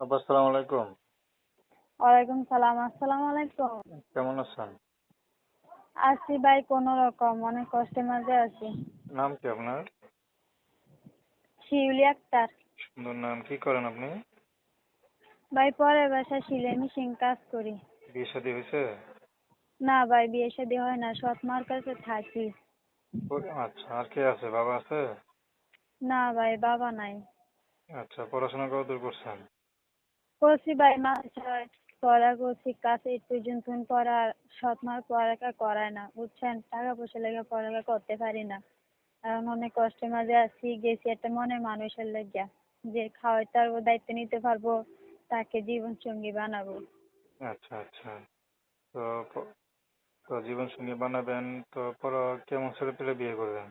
আপা আসসালামু আলাইকুম। ওয়ালাইকুম সালাম আসসালামু আলাইকুম। কেমন আছেন? আছি ভাই কোনো রকম অনেক কষ্টের মাঝে আছি। নাম কি আপনার? শিউলি আক্তার। সুন্দর নাম কি করেন আপনি? ভাই পরের বাসায় সিলাই মেশিন কাজ করি। বিয়ে শাদী হয়েছে? না ভাই বিয়ে শাদী হয় না সৎ মার কাছে থাকি। আচ্ছা আর কে আছে বাবা আছে? না ভাই বাবা নাই। আচ্ছা পড়াশোনা কতদূর করছেন? করছি ভাই মাদ্রাসায় পড়া করছি ক্লাস এইট পর্যন্ত পড়া সৎ মার পড়ালেখা করায় না। বুঝছেন? টাকা পয়সা লেগে পড়ালেখা করতে পারি না। এখন অনেক কষ্টের মাঝে আছি গেছি একটা মনের মানুষের লেগিয়া। যে খাওয়াইতে পারব দায়িত্ব নিতে পারব তাকে জীবন সঙ্গী বানাবো। আচ্ছা আচ্ছা। তো তো জীবন সঙ্গী বানাবেন তো পর কেমন ছেলে পেলে বিয়ে করবেন?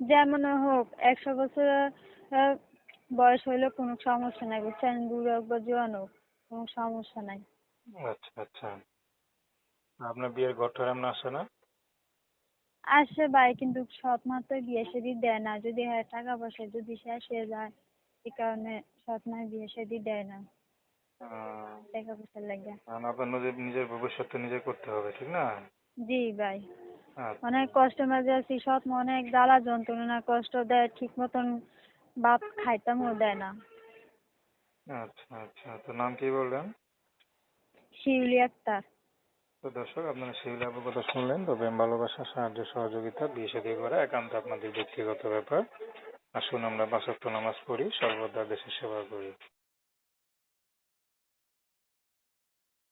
যেমন হোক একশো বছর বয়স হইলে কোনো সমস্যা নাই বুঝছেন? বুড়ো হোক বা জোয়ান হোক কোনো সমস্যা নাই। আচ্ছা আচ্ছা। আপনার বিয়ের ঘরটা এমন আসে না? আসে ভাই কিন্তু সৎ মা তো বিয়ে শাদী দেয় না। যদি হ্যাঁ টাকা পয়সা যদি শেষ হয়ে যায় এই কারণে সৎ মা বিয়ে শাদী দেয় না। টাকা পয়সার লাগে। আপনার নিজের নিজের ভবিষ্যৎ তো নিজে করতে হবে ঠিক না? জি ভাই। আচ্ছা। অনেক কষ্টের মাঝে আছি সৎ মা অনেক জ্বালা যন্ত্রণা কষ্ট দেয় ঠিক মতন ভাত ও দেয় না। আচ্ছা আচ্ছা। তো নাম কি বললেন? শিউলি আক্তার। তো দর্শক আপনারা শিউলি আপুর কথা শুনলেন। তো প্রেম ভালোবাসা সাহায্য সহযোগিতা বিয়ে শাদী করা একান্ত আপনাদের ব্যক্তিগত ব্যাপার। আসুন আমরা পাঁচ নামাজ পড়ি সর্বদা দেশের সেবা করি।